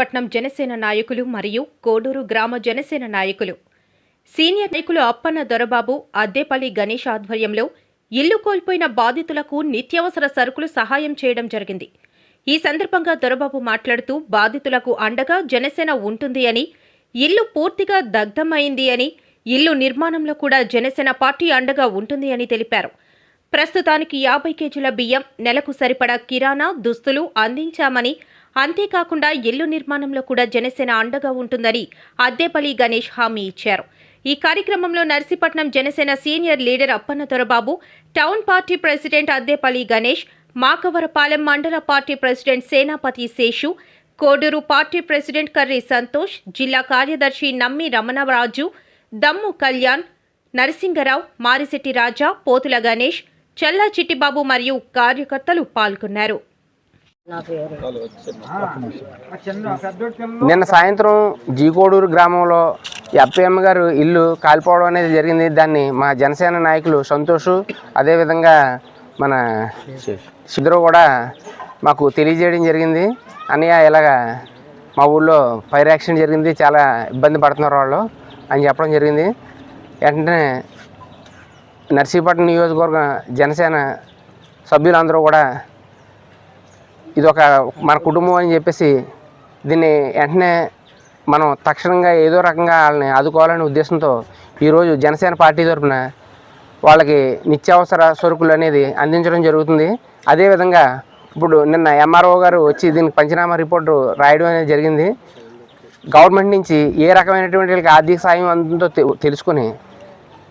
విశాఖపట్నం జనసేన నాయకులు మరియు కోడూరు గ్రామ జనసేన నాయకులు. సీనియర్ నాయకులు అప్పన్న దొరబాబు అద్దేపల్లి గణేష్ ఆధ్వర్యంలో ఇల్లు కోల్పోయిన బాధితులకు నిత్యావసర సరుకులు సహాయం చేయడం జరిగింది. ఈ సందర్భంగా దొరబాబు మాట్లాడుతూ బాధితులకు అండగా జనసేన ఉంటుంది అని ఇల్లు పూర్తిగా దగ్ధమైంది అని ఇల్లు నిర్మాణంలో కూడా జనసేన పార్టీ అండగా ఉంటుంది అని తెలిపారు. ప్రస్తుతానికి యాభై కేజీల బియ్యం నెలకు సరిపడా కిరాణా దుస్తులు అందించామని అంతేకాకుండా ఇల్లు నిర్మాణంలో కూడా జనసేన అండగా ఉంటుందని అద్దేపల్లి గణేష్ హామీ ఇచ్చారు. ఈ కార్యక్రమంలో Narsipatnam Janasena senior leader Appanna Dorababu town party president Addepalli Ganesh Makavarapalem మండల party president Senapathi Seshu Koduru party president Karri Santosh జిల్లా కార్యదర్శి నమ్మి రమణరాజు దమ్ము కళ్యాణ్ నరసింగరావు మారిశెట్టి రాజా పోతుల గణేష్ చల్లా చిట్టిబాబు మరియు కార్యకర్తలు పాల్గొన్నారు. నిన్న సాయంత్రం జీకోడూరు గ్రామంలో అప్పయ్యమ్మ గారు ఇల్లు కాలిపోవడం అనేది జరిగింది. దాన్ని మా జనసేన నాయకులు సంతోష్ అదేవిధంగా మన సిద్ధరు కూడా మాకు తెలియజేయడం జరిగింది. అన్నయ్య ఇలాగా మా ఊళ్ళో ఫైర్ యాక్సిడెంట్ జరిగింది. చాలా ఇబ్బంది పడుతున్నారు వాళ్ళు అని చెప్పడం జరిగింది. వెంటనే నర్సీపట్నం నియోజకవర్గ జనసేన సభ్యులందరూ కూడా ఇది ఒక మన కుటుంబం అని చెప్పేసి దీన్ని వెంటనే మనం తక్షణంగా ఏదో రకంగా వాళ్ళని ఆదుకోవాలనే ఉద్దేశంతో ఈరోజు జనసేన పార్టీ తరఫున వాళ్ళకి నిత్యావసర సరుకులు అనేది అందించడం జరుగుతుంది. అదేవిధంగా ఇప్పుడు నిన్న ఎంఆర్ఓ గారు వచ్చి దీనికి పంచనామా రిపోర్టు రాయడం అనేది జరిగింది. గవర్నమెంట్ నుంచి ఏ రకమైనటువంటి ఆర్థిక సాయం అందుతుందో తె- తెలుసుకొని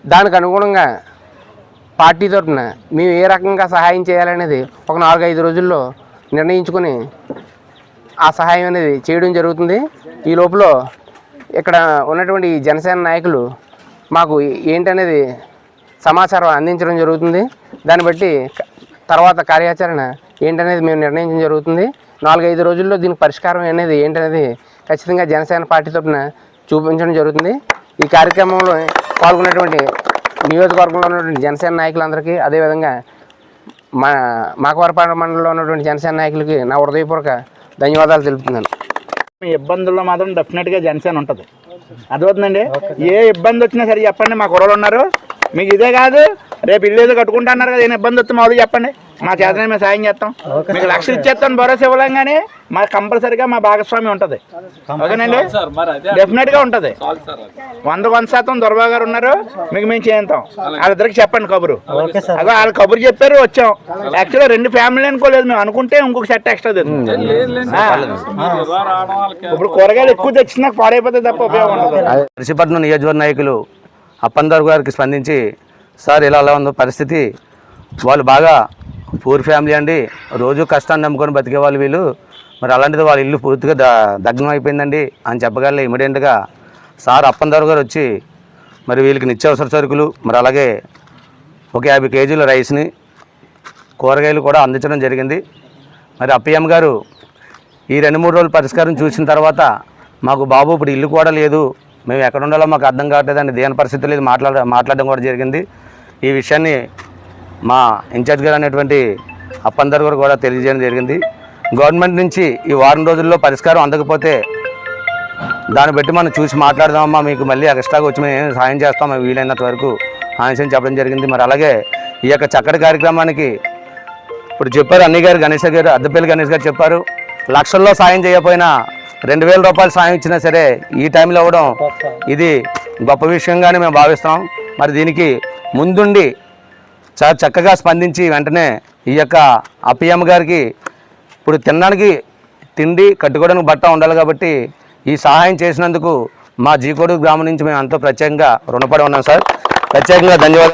దానికి అనుగుణంగా పార్టీ తరఫున మేము ఏ రకంగా సహాయం చేయాలనేది ఒక నాలుగైదు రోజుల్లో నిర్ణయించుకొని ఆ సహాయం అనేది చేయడం జరుగుతుంది. ఈ లోపల ఇక్కడ ఉన్నటువంటి జనసేన నాయకులు మాకు ఏంటనేది సమాచారం అందించడం జరుగుతుంది. దాన్ని బట్టి తర్వాత కార్యాచరణ ఏంటనేది మేము నిర్ణయించడం జరుగుతుంది. నాలుగైదు రోజుల్లో దీనికి పరిష్కారం అనేది ఏంటనేది ఖచ్చితంగా జనసేన పార్టీ తరఫున చూపించడం జరుగుతుంది. ఈ కార్యక్రమంలో పాల్గొన్నటువంటి నియోజకవర్గంలో ఉన్నటువంటి జనసేన నాయకులందరికీ అదేవిధంగా మా మాకవరపాడు మండలంలో ఉన్నటువంటి జనసేన నాయకులకి నా హృదయపూర్వక ధన్యవాదాలు తెలుపుతున్నాను. మీ ఇబ్బందుల్లో మాత్రం డెఫినెట్గా జనసేన ఉంటుంది. అదవుతుందండి ఏ ఇబ్బంది వచ్చినా సరే చెప్పండి మా కుర్రలు ఉన్నారు. మీకు ఇదే కాదు రేపు ఇల్లు ఏదో కట్టుకుంటా అన్నారు కదా ఏం ఇబ్బంది వస్తే మాది చెప్పండి. మా చేతనే మేము సాయం చేస్తాం. మీకు లక్షలు ఇచ్చేస్తాను భరోసా ఇవ్వలేం కానీ మా కంపల్సరిగా మా భాగస్వామి ఉంటుంది. ఓకేనండి? డెఫినెట్గా ఉంటుంది. వంద వంద శాతం దొరబాబు గారు ఉన్నారు మీకు మేము చేస్తాం. వాళ్ళిద్దరికి చెప్పండి కబురు. అదో వాళ్ళ కబురు చెప్పారు వచ్చాం. యాక్చువల్గా రెండు ఫ్యామిలీ అనుకోలేదు మేము అనుకుంటే ఇంకొక సెట్ ఎక్స్ట్రా ఇప్పుడు కూరగాయలు ఎక్కువ తెచ్చిన పాడైపోతే తప్ప ఉపయోగం ఉండదు. నర్సీపట్నం నియోజకవర్గ నాయకులు అప్పందర్ గారికి స్పందించి సార్ ఇలా అలా ఉందో పరిస్థితి? వాళ్ళు బాగా పూర్ ఫ్యామిలీ అండి. రోజు కష్టాన్ని నమ్ముకొని బతికే వాళ్ళు వీళ్ళు. మరి అలాంటిది వాళ్ళ ఇల్లు పూర్తిగా ద దగ్నం అయిపోయిందండి అని చెప్పగల ఇమీడియట్గా సార్ అప్పందర్ గారు వచ్చి మరి వీళ్ళకి నిత్యావసర సరుకులు మరి అలాగే ఒక యాభై కేజీల రైస్ని కూరగాయలు కూడా అందించడం జరిగింది. మరి అప్పయ్యమ్మ గారు ఈ రెండు మూడు రోజులు పరిష్కారం చూసిన తర్వాత మాకు బాబు ఇప్పుడు ఇల్లు కూడా లేదు. మేము ఎక్కడ ఉండాలో మాకు అర్థం కావట్లేదండి. దేని పరిస్థితి లేదు మాట్లాడ మాట్లాడడం కూడా జరిగింది. ఈ విషయాన్ని మా ఇన్ఛార్జ్ గారు అనేటువంటి అప్పందరు గారు కూడా తెలియజేయడం జరిగింది. గవర్నమెంట్ నుంచి ఈ వారం రోజుల్లో పరిష్కారం అందకపోతే దాన్ని బట్టి మనం చూసి మాట్లాడదామమ్మా మీకు మళ్ళీ ఎక్స్ట్రాగా వచ్చి మేము సాయం చేస్తాం వీలైనంత వరకు ఆశయం చెప్పడం జరిగింది. మరి అలాగే ఈ యొక్క చక్కటి కార్యక్రమానికి ఇప్పుడు చెప్పారు అన్నయ్య గారు గణేష్ గారు అద్దెపల్లి గణేష్ గారు చెప్పారు. లక్షల్లో సాయం చేయకపోయినా రెండు వేల రూపాయలు సాయం ఇచ్చినా సరే ఈ టైంలో ఇవ్వడం ఇది గొప్ప విషయంగానే మేము భావిస్తాం. మరి దీనికి ముందుండి చాలా చక్కగా స్పందించి వెంటనే ఈ యొక్క అప్పయ్యమ్మ గారికి ఇప్పుడు తినడానికి తిండి కట్టుకోవడానికి బట్ట ఉండాలి కాబట్టి ఈ సహాయం చేసినందుకు మా జీకోడు గ్రామం నుంచి మేము ఎంతో ప్రత్యేకంగా రుణపడి ఉన్నాం సార్. ప్రత్యేకంగా ధన్యవాదాలు.